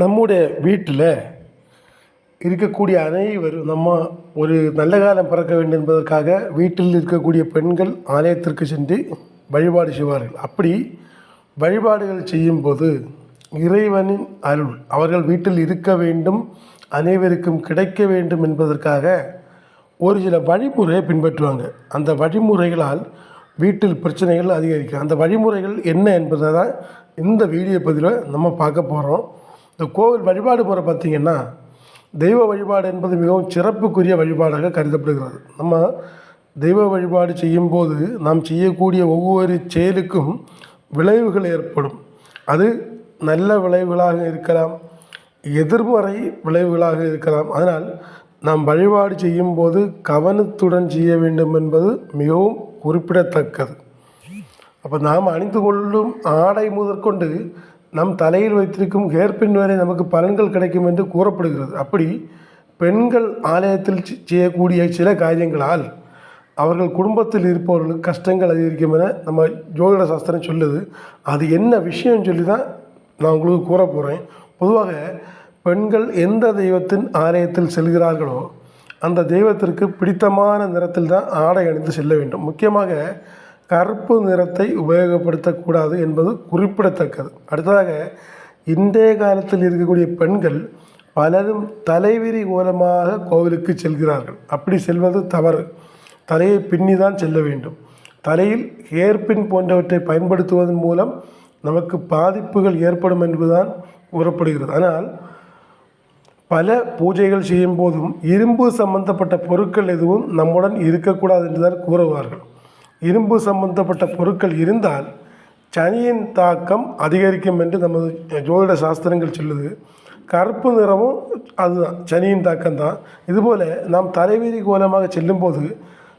நம்முடைய வீட்டில் இருக்கக்கூடிய அனைவரும் நம்ம ஒரு நல்ல காலம் பிறக்க வேண்டும் என்பதற்காக வீட்டில் இருக்கக்கூடிய பெண்கள் ஆலயத்திற்கு சென்று வழிபாடு செய்வார்கள். அப்படி வழிபாடுகள் செய்யும்போது இறைவனின் அருள் அவர்கள் வீட்டில் இருக்க வேண்டும் அனைவருக்கும் கிடைக்க வேண்டும் என்பதற்காக ஒரு சில வழிமுறையை பின்பற்றுவாங்க. அந்த வழிமுறைகளால் வீட்டில் பிரச்சனைகள் அதிகரிக்கும். அந்த வழிமுறைகள் என்ன என்பதை தான் இந்த வீடியோ பதிவில் நம்ம பார்க்க போகிறோம். இந்த கோவில் வழிபாடு முறை பார்த்திங்கன்னா தெய்வ வழிபாடு என்பது மிகவும் சிறப்புக்குரிய வழிபாடாக கருதப்படுகிறது. நம்ம தெய்வ வழிபாடு செய்யும்போது நாம் செய்யக்கூடிய ஒவ்வொரு செயலுக்கும் விளைவுகள் ஏற்படும். அது நல்ல விளைவுகளாக இருக்கலாம் எதிர்மறை விளைவுகளாக இருக்கலாம். அதனால் நாம் வழிபாடு செய்யும்போது கவனத்துடன் செய்ய வேண்டும் என்பது மிகவும் குறிப்பிடத்தக்கது. அப்போ நாம் அணிந்து கொள்ளும் ஆடை முதற்கொண்டு நம் தலையில் வைத்திருக்கும் ஹேர்பின் வரை நமக்கு பலன்கள் கிடைக்கும் என்று கூறப்படுகிறது. அப்படி பெண்கள் ஆலயத்தில் செ- செய்யக்கூடிய சில காரியங்களால் அவர்கள் குடும்பத்தில் இருப்பவர்களுக்கு கஷ்டங்கள் அதிகரிக்கும் என நம்ம ஜோதிட சாஸ்திரம் சொல்லுது. அது என்ன விஷயம் சொல்லி தான் நான் உங்களுக்கு கூற போகிறேன் பொதுவாக பெண்கள் எந்த தெய்வத்தின் ஆலயத்தில் செல்கிறார்களோ அந்த தெய்வத்திற்கு பிடித்தமான நிறத்தில் தான் ஆடை அணிந்து செல்ல வேண்டும். முக்கியமாக கருப்பு நிறத்தை உபயோகப்படுத்தக்கூடாது என்பது குறிப்பிடத்தக்கது. அடுத்ததாக இன்றைய காலத்தில் இருக்கக்கூடிய பெண்கள் பலரும் தலைவிரி கோலமாக கோவிலுக்கு செல்கிறார்கள். அப்படி செல்வது தவறு. தலையை பின்னி தான் செல்ல வேண்டும். தலையில் ஹேர்பின் போன்றவற்றை பயன்படுத்துவதன் மூலம் நமக்கு பாதிப்புகள் ஏற்படும் என்பதுதான் கூறப்படுகிறது. ஆனால் பல பூஜைகள் செய்யும் போதும் இரும்பு சம்பந்தப்பட்ட பொருட்கள் எதுவும் நம்முடன் இருக்கக்கூடாது என்றுதான் கூறுவார்கள். இரும்பு சம்பந்தப்பட்ட பொருட்கள் இருந்தால் சனியின் தாக்கம் அதிகரிக்கும் என்று நமது ஜோதிட சாஸ்திரங்கள் சொல்லுது. கருப்பு நிறமும் அதுதான் சனியின் தாக்கம் தான் இதுபோல் நாம் தலைவிரி கோலமாக செல்லும்போது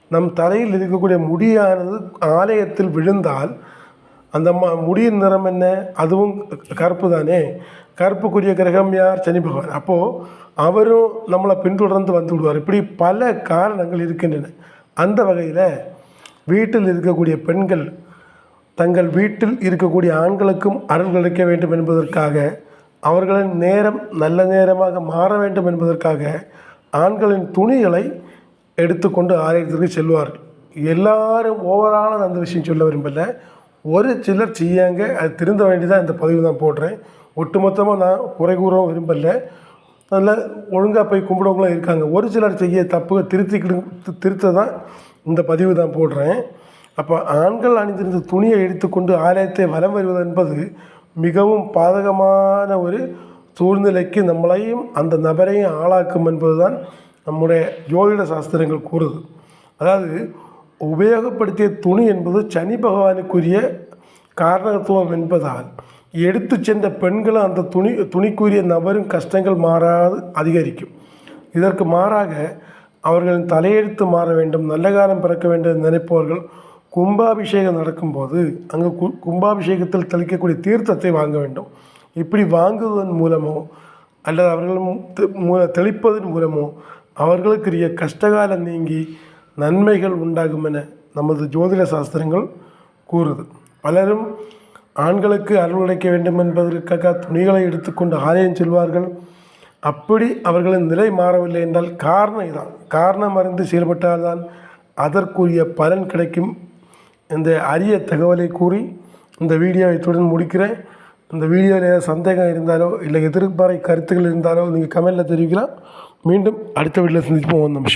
நம் தலையில் இருக்கக்கூடிய முடியானது ஆலயத்தில் விழுந்தால் அந்த ம முடியின் நிறம் என்ன? அதுவும் கருப்பு தானே? கருப்புக்குரிய கிரகம் யார்? சனி பகவான். அப்போது அவரும் நம்மளை பின்தொடர்ந்து வந்து விடுவார். இப்படி பல காரணங்கள் இருக்கின்றன. அந்த வகையில் வீட்டில் இருக்கக்கூடிய பெண்கள் தங்கள் வீட்டில் இருக்கக்கூடிய ஆண்களுக்கும் அருள் கிடைக்க வேண்டும் என்பதற்காக அவர்களின் நேரம் நல்ல நேரமாக மாற வேண்டும் என்பதற்காக ஆண்களின் துணிகளை எடுத்துக்கொண்டு ஆலயத்திற்கு செல்வார்கள் எல்லாரும் ஓவரான அந்த விஷயம் சொல்ல விரும்பல. ஒரு சிலர் செய்யாங்க அது திருந்த வேண்டியதான் இந்த பதிவு தான் போடுறேன். ஒட்டுமொத்தமாக நான் குறை கூறவும் விரும்பல. நல்ல ஒழுங்காக போய் கும்பிடவங்களும் இருக்காங்க. ஒரு சிலர் செய்ய தப்பு திருத்திக்கிடு திருத்த தான் இந்த பதிவு தான் போடுறேன். அப்போ ஆண்கள் அணிந்திருந்த துணியை எடுத்துக்கொண்டு ஆலயத்தை வலம் வருவது என்பது மிகவும் பாதகமான ஒரு சூழ்நிலைக்கு நம்மளையும் அந்த நபரையும் ஆளாக்கும் என்பதுதான் நம்முடைய ஜோதிட சாஸ்திரங்கள் கூறுது. அதாவது உபயோகப்படுத்திய துணி என்பது சனி பகவானுக்குரிய காரணத்துவம் என்பதால் எடுத்து சென்ற பெண்களும் அந்த துணி துணிக்குரிய நபரும் கஷ்டங்கள் மாறாது அதிகரிக்கும். இதற்கு மாறாக அவர்களின் தலையெழுத்து மாற வேண்டும் நல்ல காலம் பிறக்க வேண்டும் என்று நினைப்பவர்கள் கும்பாபிஷேகம் நடக்கும்போது அங்கு கு கும்பாபிஷேகத்தில் தெளிக்கக்கூடிய தீர்த்தத்தை வாங்க வேண்டும். இப்படி வாங்குவதன் மூலமோ அல்லது அவர்கள் மூல தெளிப்பதன் மூலமோ அவர்களுக்குரிய கஷ்டகாலம் நீங்கி நன்மைகள் உண்டாகும் என நமது ஜோதிட சாஸ்திரங்கள் கூறுது. பலரும் ஆண்களுக்கு அருள் உழைக்க வேண்டும் என்பதற்காக துணிகளை எடுத்துக்கொண்டு ஆலயம் செல்வார்கள். அப்படி அவர்களின் நிலை மாறவில்லை என்றால் காரணம் இதான். காரணம் அறிந்து செயல்பட்டால்தான் அதற்குரிய பலன் கிடைக்கும் இந்த அரிய தகவலை கூறி இந்த வீடியோவை இத்துடன் முடிக்கிறேன். இந்த வீடியோவில் ஏதாவது சந்தேகம் இருந்தாலோ இல்லை எதிர்பாரை கருத்துக்கள் இருந்தாலோ நீங்கள் கமெண்டில் தெரிவிக்கலாம். மீண்டும் அடுத்த வீட்டில் சந்திப்போம். ஓம் நம